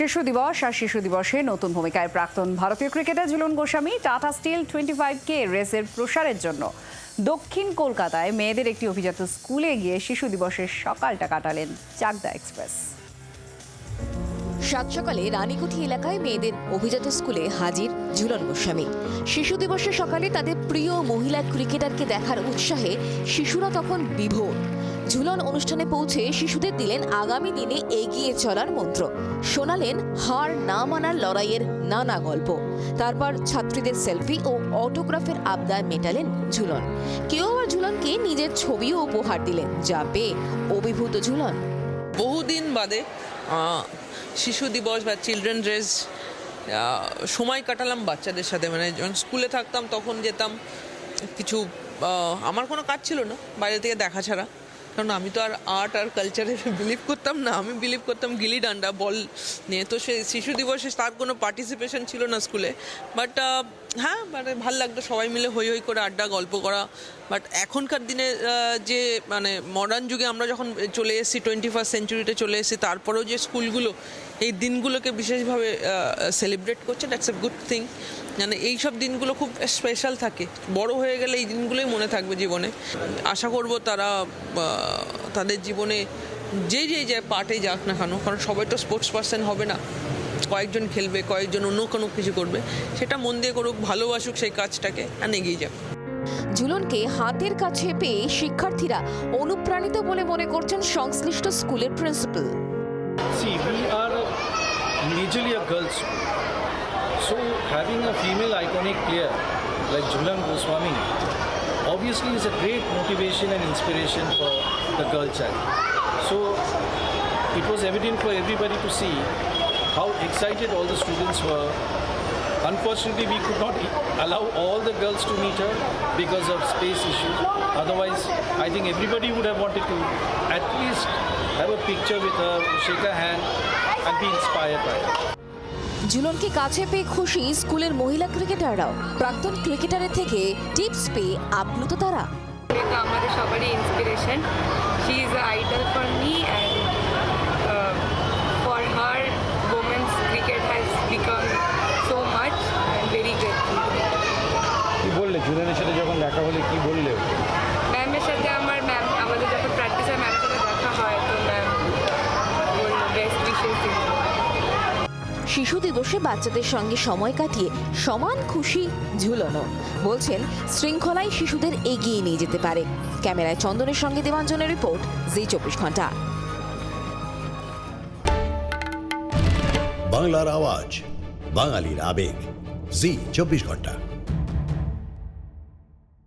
শিশু দিবস আর শিশু দিবসে নতুন ভূমিকায় প্রাক্তন ভারতীয় cricketer Jhulan Goswami Tata Steel twenty five K রেসের প্রসারের জন্য। দক্ষিণ কলকাতায় মেয়েদের একটি অভিজাত স্কুলে গিয়ে শিশু দিবসের সকালটা কাটালেন চাকদা এক্সপ্রেস। সাত সকালে রানীকুঠি এলাকায় মেয়েদের অভিজাত স্কুলে হাজির ঝুলন গোস্বামী। শিশু দিবসের সকালে তাদের প্রিয় মহিলা ক্রিকেটারকে দেখার উৎসাহে শিশুরা তখন বিভোর। ঝুলন অনুষ্ঠানে পৌঁছে শিশুদের দিলেন আগামী দিনে এগিয়ে চলার মন্ত্র। শোনালেন হার না মানার লড়াইয়ের নানা গল্প। তারপর ছাত্রীদের সেলফি ও অটোগ্রাফের আবদার মেটালেন ঝুলন। কেউ আবার ঝুলনকে নিজের ছবিও উপহার দিলেন, যা পেয়ে অভিভূত ঝুলন। বহুদিন বাদে শিশু দিবস বা চিলড্রেন ড্রেস সময় কাটালাম বাচ্চাদের সাথে। মানে যখন স্কুলে থাকতাম তখন যেতাম, কিছু আমার কোনো কাজ ছিল না, বাইরে থেকে দেখা ছাড়া। কারণ আমি তো আর আর্ট আর কালচারে বিলিভ করতাম না। আমি বিলিভ করতাম গিলি ডান্ডা, বল নিয়ে। তো সে শিশু দিবসে তার কোনো পার্টিসিপেশন ছিল না স্কুলে বাট হ্যাঁ মানে ভালো লাগতো সবাই মিলে হই হই করে আড্ডা, গল্প করা। বাট এখনকার দিনে যে মানে মডার্ন যুগে আমরা যখন চলে এসেছি টোয়েন্টি ফার্স্ট সেঞ্চুরিতে চলে এসেছি, তারপরেও যে স্কুলগুলো, এই দিনগুলোকে বিশেষভাবে সেলিব্রেট করছে দ্যাটস এ গুড থিং মানে এই সব দিনগুলো খুব স্পেশাল থাকে। বড় হয়ে গেলে এই দিনগুলোই মনে থাকবে জীবনে। আশা করব তারা তাদের জীবনে যে যে যে পার্টে যাক না কেন, কারণ সবাই তো স্পোর্টস পার্সন হবে না। কয়েকজন খেলবে কয়েকজন অন্য কোনো কিছু করবে সেটা মন দিয়ে করুক ভালোবাসুক সেই কাজটাকে আর এগিয়ে যাক। ঝুলনকে হাতের কাছে পেয়ে শিক্ষার্থীরা অনুপ্রাণিত বলে মনে করছেন সংশ্লিষ্ট স্কুলের principal. Majorly a girls so having a female iconic player like Jhulan Goswami obviously is a great motivation and inspiration for the girl child so it was evident for everybody to see how excited all the students were. Unfortunately, we could not e- allow all the girls to meet her because of space issues. Otherwise, I think everybody would have wanted to at least have a picture with her, shake her hand, and be inspired by her. ঝুলনকে কাছে পেয়ে খুশি স্কুলের মহিলা ক্রিকেটাররাও প্রাক্তন ক্রিকেটারের থেকে tips পেয়ে আপ্লুত তারা তো আমাদের সবারই inspiration she is a idol হলে কি বললে? ম্যামের সাথে আমার ম্যাম আমাদের যখন প্র্যাকটিসের ম্যামের সাথে দেখা হয় তো ম্যাম বলল বেস্ট উইশেস শিশু দিবসে বাচ্চাদের সঙ্গে সময় কাটিয়ে সমান খুশি ঝুলনো। বলছেন শৃঙ্খলায় শিশুদের এগিয়ে নিয়ে যেতে পারে। ক্যামেরায় চন্দনের সঙ্গে দেবাঞ্জনের রিপোর্ট জি চব্বিশ ঘণ্টা। বাংলার আওয়াজ বাঙালির আবেগ জি চব্বিশ ঘণ্টা।